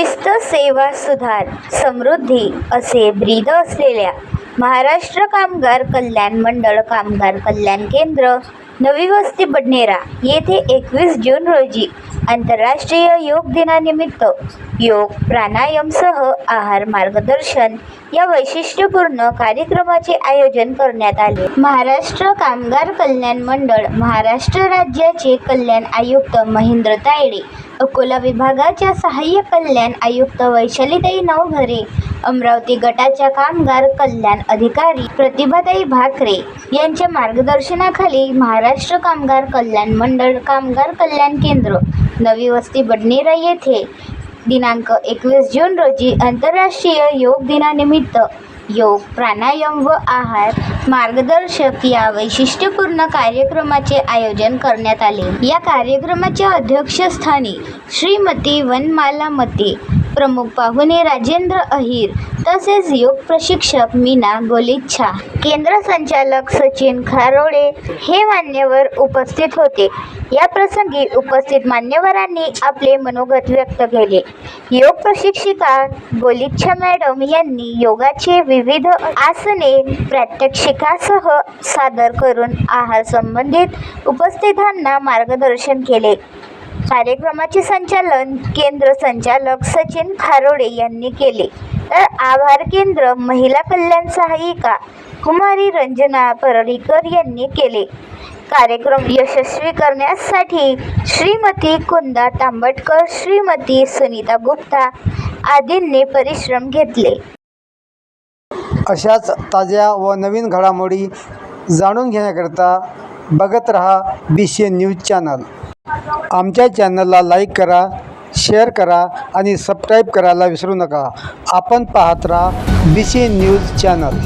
शिस्त सेवा सुधार समृद्धी असे ब्रीद असलेल्या महाराष्ट्र कामगार कल्याण मंडळ कामगार कल्याण केंद्र नवी वस्ती बडनेरा येथे एकवीस जून रोजी आंतरराष्ट्रीय योग दिनानिमित्त योग प्राणायामसह आहार मार्गदर्शन या वैशिष्ट्यपूर्ण कार्यक्रमाचे आयोजन करण्यात आले. महाराष्ट्र कामगार कल्याण मंडळ महाराष्ट्र राज्याचे कल्याण आयुक्त महेंद्र तायडे अकोला विभागाच्या सहाय्य कल्याण आयुक्त वैशालीताई नवघरे अमरावती गटाच्या कामगार कल्याण अधिकारी प्रतिभाताई भाकरे यांच्या मार्गदर्शनाखाली महाराष्ट्र कामगार कल्याण मंडळ कामगार कल्याण केंद्र नवी वस्ती बडनेरा येथे दिनांक एकवीस जून रोजी आंतरराष्ट्रीय योग दिनानिमित्त योग प्राणायाम व आहार मार्गदर्शक या वैशिष्ट्यपूर्ण कार्यक्रमाचे आयोजन करण्यात आले. या कार्यक्रमाच्या अध्यक्षस्थानी श्रीमती वनमाला मते प्रमुख पाहुणे राजेंद्र अहिर तसेच योग प्रशिक्षक मीना गोलिच्छा केंद्र संचालक सचिन खारोडे हे मान्यवर उपस्थित होते. या प्रसंगी उपस्थित मान्यवरांनी आपले मनोगत व्यक्त केले. योग प्रशिक्षिका गोलिच्छा मॅडम यांनी योगाचे विविध आसने प्रात्यक्षिकासह सादर करून आहार संबंधित उपस्थितांना मार्गदर्शन केले. कार्यक्रमाचे संचालन केंद्र संचालक सचिन खारोडे यांनी केले. तर आभार केंद्र महिला कल्याण सहाय्यिका कुमारी रंजना परळीकर यांनी केले. कार्यक्रम यशस्वी करण्यासाठी श्रीमती कुंदा तांबटकर श्रीमती सुनीता गुप्ता आदींनी परिश्रम घेतले. अशाच ताज्या व नवीन घडामोडी जाणून घेण्याकरिता बघत रहा बी सी न्यूज चॅनल आमच्या चॅनलला लाईक करा शेअर करा आणि सबस्क्राईब करायला विसरू नका. आपण पाहत राहा बी सी न्यूज चॅनल